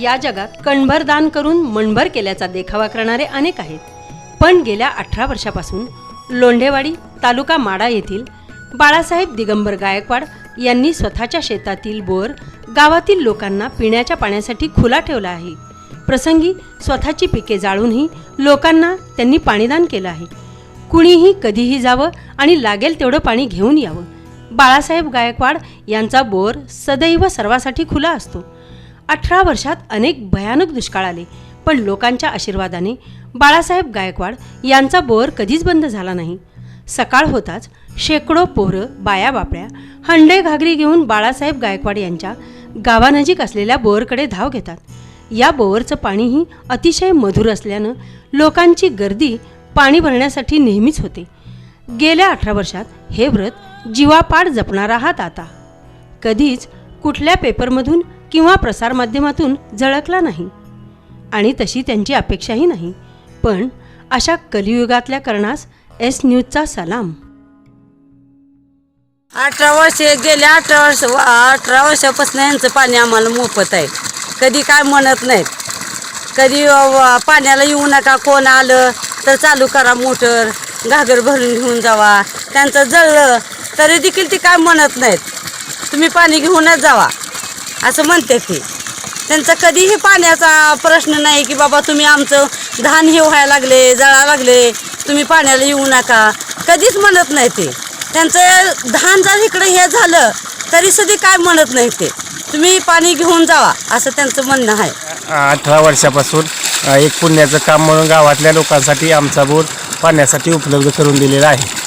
या जगात कणभर दान करून मनभर केल्याचा देखावा करणारे अनेक आहेत. पण गेल्या अठरा वर्षापासून लोंढेवाडी तालुका माडा येथील बाळासाहेब दिगंबर गायकवाड यांनी स्वतःच्या शेतातील बोर गावातील लोकांना पिण्याच्या पाण्यासाठी खुला ठेवला आहे. प्रसंगी स्वतःची पिके जाळूनही लोकांना त्यांनी पाणीदान केलं आहे. कुणीही कधीही जावं आणि लागेल तेवढं पाणी घेऊन यावं. बाळासाहेब गायकवाड यांचा बोर सदैव सर्वासाठी खुला असतो. अठरा वर्षात अनेक भयानक दुष्काळ आले. पण लोकांच्या आशीर्वादाने बाळासाहेब गायकवाड यांचा बोअर कधीच बंद झाला नाही. सकाळ होताच शेकडो पोरं बाया बापड्या हंडे घागरी घेऊन बाळासाहेब गायकवाड यांच्या गावानजीक असलेल्या बोअरकडे धाव घेतात. या बोअरचं पाणीही अतिशय मधुर असल्यानं लोकांची गर्दी पाणी भरण्यासाठी नेहमीच होते. गेल्या अठरा वर्षात हे व्रत जीवापाड जपणार आहात आता कधीच कुठल्या पेपरमधून किंवा प्रसारमाध्यमातून झळकला नाही. आणि तशी त्यांची अपेक्षाही नाही. पण अशा कलियुगातल्या करणास एस न्यूजचा सलाम. अठरा वर्ष गेल्या अठरा वर्ष अठरा वर्षापासून यांचं पाणी आम्हाला मोफत आहे. कधी काय म्हणत नाहीत. कधी पाण्याला येऊ नका कोण आलं तर चालू करा मोटर घागर भरून घेऊन जावा. त्यांचं जळलं तरी देखील ते काय म्हणत नाहीत. तुम्ही पाणी घेऊनच जावा. असं म्हणते ते. त्यांचा कधीही पाण्याचा प्रश्न नाही की बाबा तुम्ही आमचं धान हे व्हायला लागले जळा लागले तुम्ही पाण्याला येऊ नका. कधीच म्हणत नाही ते. त्यांचं धान जर इकडं हे झालं तरी सुद्धा काय म्हणत नाही ते. तुम्ही पाणी घेऊन जावा असं त्यांचं म्हणणं आहे. अठरा वर्षापासून एक पुण्याचं काम म्हणून गावातल्या लोकांसाठी आमचा बोर पाण्यासाठी उपलब्ध करून दिलेला आहे.